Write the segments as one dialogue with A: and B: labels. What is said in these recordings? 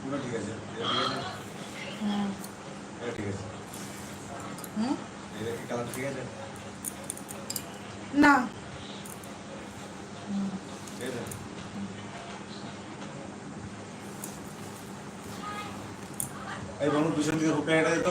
A: পুরো ঠিক আছে। এটা ঠিক আছে
B: হুম
A: এটা ঠিক আছে।
B: হুম?
A: এটা কি কালার ঠিক আছে?
B: না।
A: এই বলুন পিছন দিকে হুকটা এটা দিত।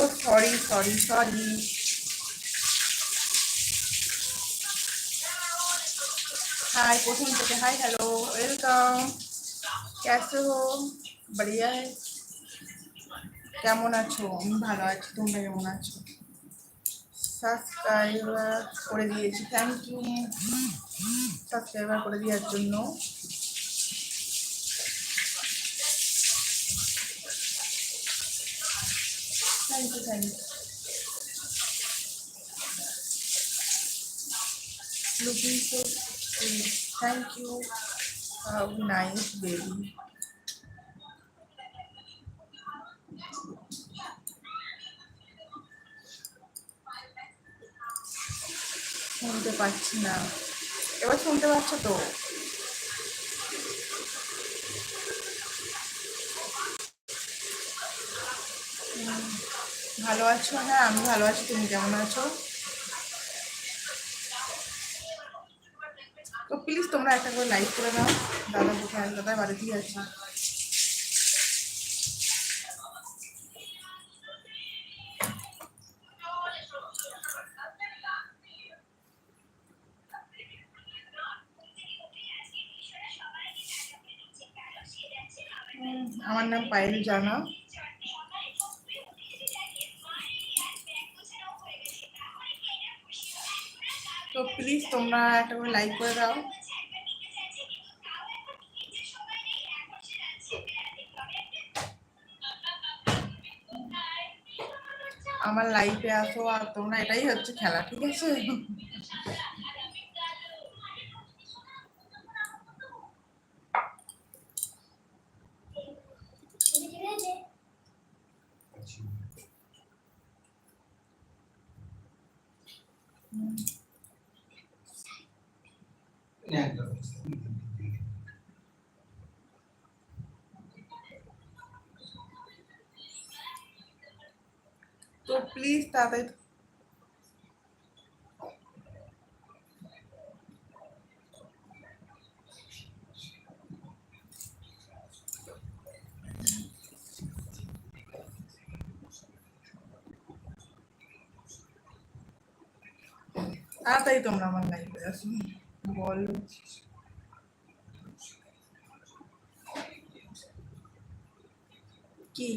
B: sorry sorry sorry hi coaching থেকে हाय हेलो वेलकम कैसे हो बढ़िया है কেমন আছো আমি ভালো আছি তোমরা কেমন আছো সাবস্ক্রাইবার করে দিয়েছি থ্যাংক ইউ সাবস্ক্রাইবার করে দেওয়ার জন্য Thank you thank you looking so sweet. Thank you. How nice baby. শুনতে পাচ্ছি না এবার শুনতে পাচ্ছ তো ভালো আছো? হ্যাঁ আমি ভালো আছি। তুমি কেমন আছো? তো প্লিজ তোমরা একটা করে লাইক করে দাও দাদা কোথায় দাদা বাড়িতেই আছে। আমার নাম পায়েল জানা। প্লিজ তোমরা একটা করে লাইক করে দাও। আমার লাইফে আসো আর তোমরা এটাই হচ্ছে খেলা, ঠিক আছে? তো প্লিজ তাড়াতাড়ি তাড়াতাড়ি তোমরা আমার লাইভে আসো বলো কি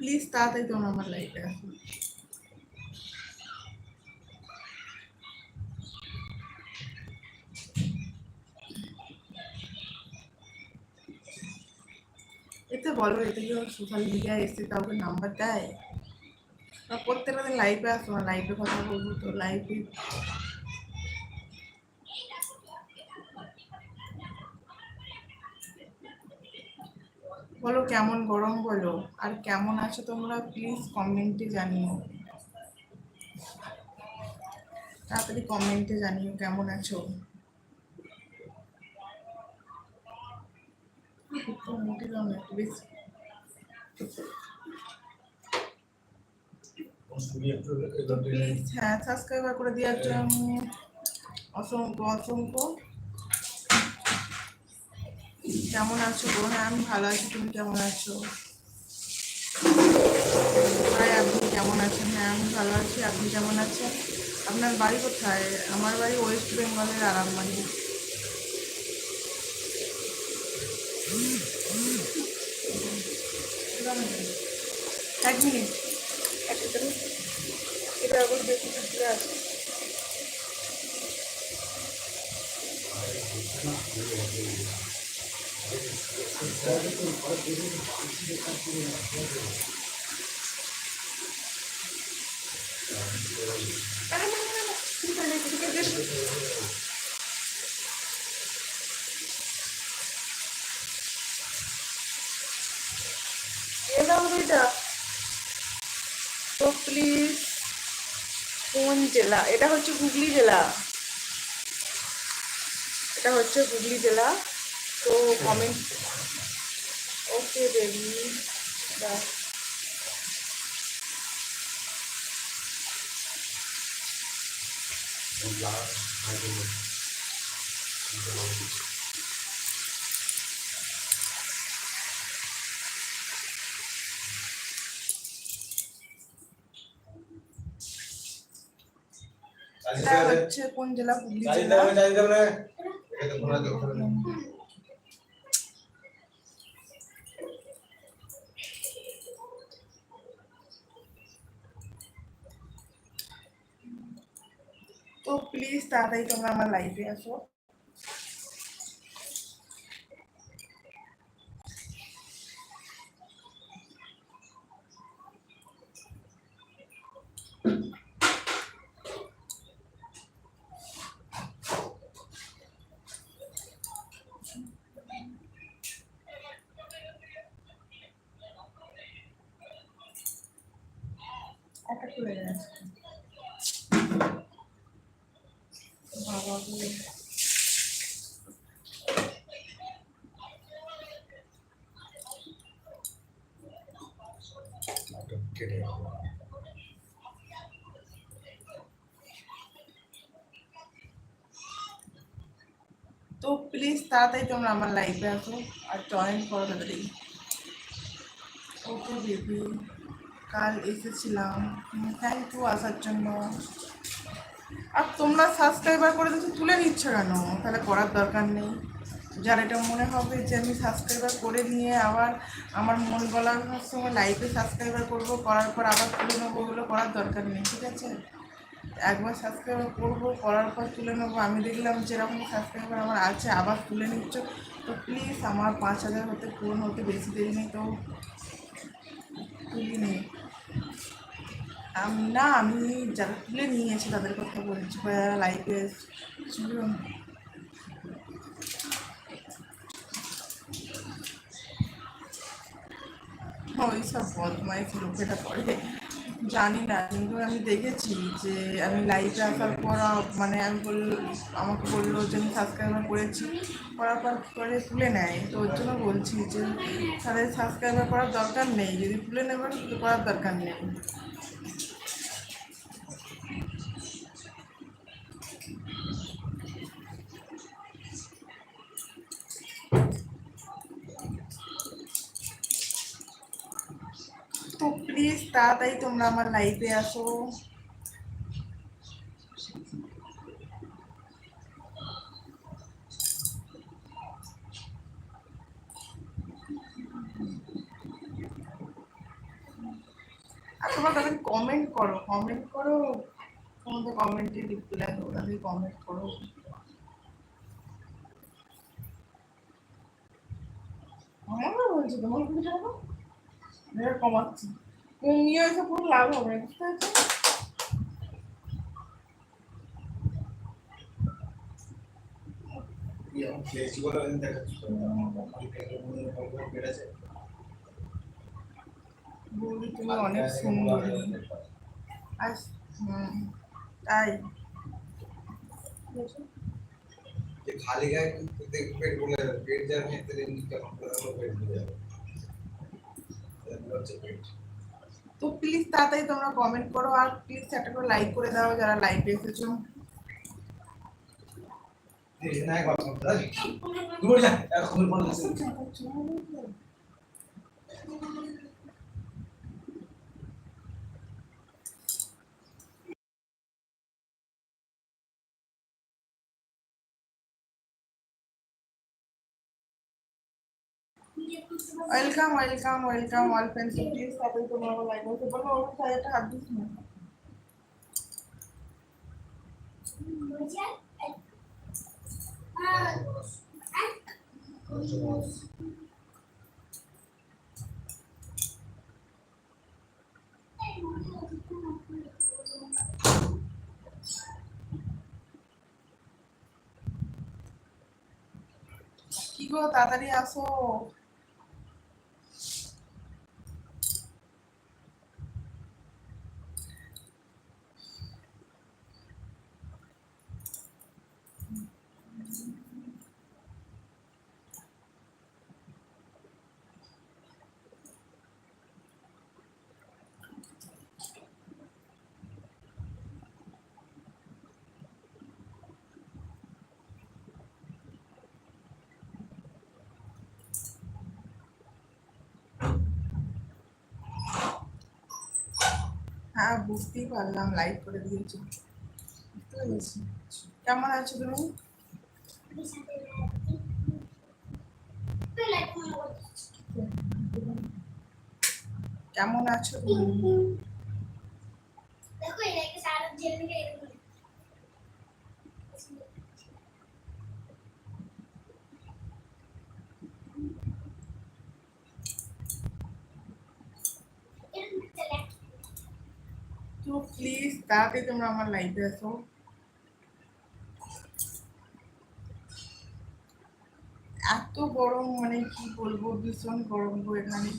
B: প্লিজ তাড়াতাড়ি তোমরা আমার লাইভে আসো এতে বলো এতে কি সোশ্যাল মিডিয়ায় এসে কাউকে নাম্বার দেয় বা প্রত্যেকটা দিন লাইভে আসো না লাইভে কথা বলব তো লাইভে বলো কেমন গরম বলো? আর কেমন আছো তোমরা? প্লিজ কমেন্টে জানিও। তাড়াতাড়ি কমেন্টে জানিও কেমন আছো? হ্যাঁ সাবস্ক্রাইবার করে দেওয়ার জন্য অসংখ্য অসংখ্য। কেমন আছো গো? হ্যাঁ আমি ভালো আছি তুমি কেমন আছো? হাই আপনি কেমন আছেন? হ্যাঁ আমি ভালো আছি আপনি কেমন আছেন? আপনার বাড়ি কোথায়? আমার বাড়ি ওয়েস্ট বেঙ্গলের আরামবাড়ি এক মিনিট। এটা আবার ঠিক আছে, ঠিক আছে। এ দাও এটা তো প্লিজ কোন জেলা? এটা হচ্ছে হুগলি জেলা। এটা হচ্ছে হুগলি জেলা। তো কমেন্ট ওকে বেবি বাই এটা হচ্ছে কোন জেলা হুগলি জেলা তো প্লিজ তাড়াতাড়ি তোমরা আমার লাইফে আসো একটা খুলে গেছে বাবা গো। তো প্লিজ তাড়াতাড়ি তোমরা আমার লাইফে আসো আর জয়েন করো তাড়াতাড়ি। ওকে বেবি কাল এসেছিলাম। থ্যাংক ইউ আসার জন্য। আর তোমরা সাবস্ক্রাইবার করে দিচ্ছ তুলে নিচ্ছ কেন? তাহলে করার দরকার নেই। যার এটা মনে হবে যে আমি সাবস্ক্রাইবার করে নিয়ে আবার আমার মন গলার সময় লাইভে সাবস্ক্রাইবার করব, করার পর আবার তুলে নেব ওগুলো করার দরকার নেই, ঠিক আছে? একবার সাবস্ক্রাইবার করব, করার পর তুলে নেব, আমি দেখলাম যেরকম সাবস্ক্রাইবার আমার আছে, আবার তুলে নিচ্ছ, তো প্লিজ আমার পাঁচ হাজার হতে পূরণ হতে বেশি দেরি নেই, তো তুলি নেই। আমি, না, আমি যারা তুলে নিয়েছে তাদের কথা বলছি যারা লাইফে ছিল ওই সব বদমাইশ লোকেরা করে। জানি না, কিন্তু আমি দেখেছি যে আমি লাইভে আসার পর মানে আমি বল আমাকে বলল যে আমি সাবস্ক্রাইবার করেছি, করার পর করে তুলে নেয়। তো ওর জন্য বলছি যে তাদের সাবস্ক্রাইবার করার দরকার নেই, যদি তুলে নেবেন, তো করার দরকার নেই তো প্লিজ তাড়াতাড়ি তোমরা আমার লাইফে আসো। আর তোমরা তাদের কমেন্ট করো কমেন্ট করো। তোমাদের কমেন্টে রিপ্লাই দেবো তাদের কমেন্ট করো। আমার বলছি, তোমার কমাচ্ছি কমিয়ে এসে পুরো লাভ হবে না, বুঝতে পারছ
A: ফ্লেক্সিবল দেখাচ্ছি বেড়েছে
B: বৌদি তুমি অনেক সুন্দরী আর হুম তাই
C: যে খালি গায়ে পেট পেট বলে পেট যাবে তেলে নিতে হবে পেট বলে যাবে এগুলো হচ্ছে পেট
B: তো প্লিজ তাড়াতাড়ি তোমরা কমেন্ট করো আর প্লিজ একটা করে লাইক করে দাও যারা লাইভে এসেছ।
C: দূর যা
B: welcome welcome welcome all friends please তাড়াতাড়ি তোমরা লাইভে এসে বলো ওর সাথে একটা হাত দিস না কি গো, তাড়াতাড়ি আসো। হ্যাঁ বুঝতেই পারলাম লাইক করে দিয়েছি। কেমন আছো তুমি? কেমন আছো তুমি?
D: देखो
B: তো প্লিজ তাড়াতাড়ি তোমরা আমার লাইফে আসো। এত গরম মানে কি বলব? ভীষণ গরম গো এখানে।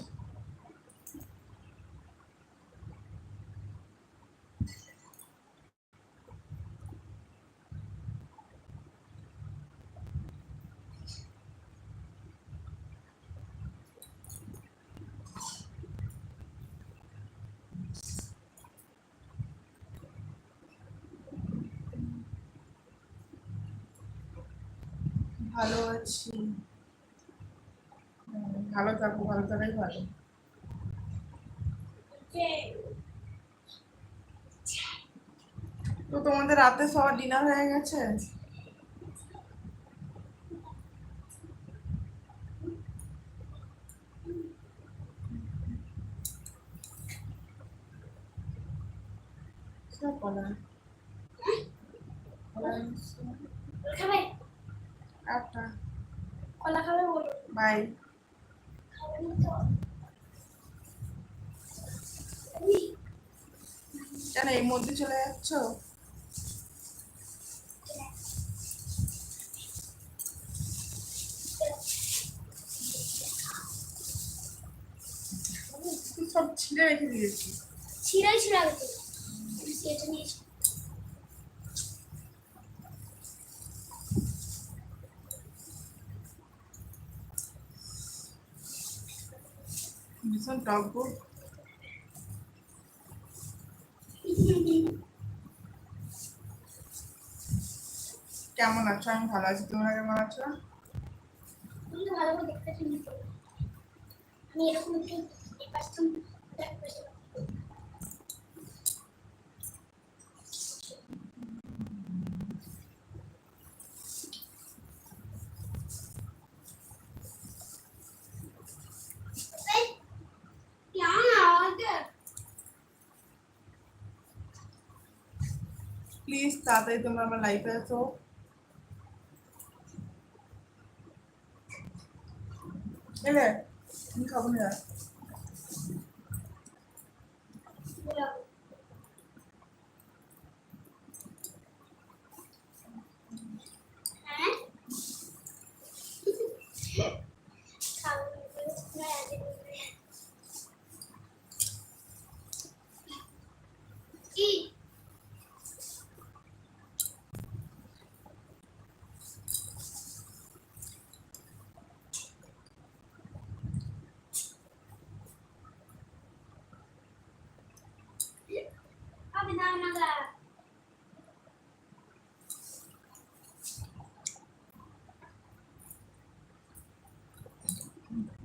B: ভালো আছি। ভালো থাকো ভালো থাকাই ভালো। তো তোমাদের রাতে সব ডিনার হয়ে গেছে? বলা
D: কলা খাবে বলো।
B: বাই। কেন এই মধ্যে চলে যাচ্ছ? সব ছিঁড়ে রেখে দিয়েছি।
D: ছিঁড়াই ছিঁড়া গেছে সেটা নিয়েছি
B: ভীষণ টক গো। কেমন আছো? আমি ভালো আছি। তোমরা কেমন আছো?
D: ভালো, দেখতে আমি এরকম একটু এই পাশটা দেখ পাশটা এই, কেমন আওয়াজটা?
B: প্লিজ তাড়াতাড়ি তোমরা আমার লাইফে আসো এলে খাব
D: না।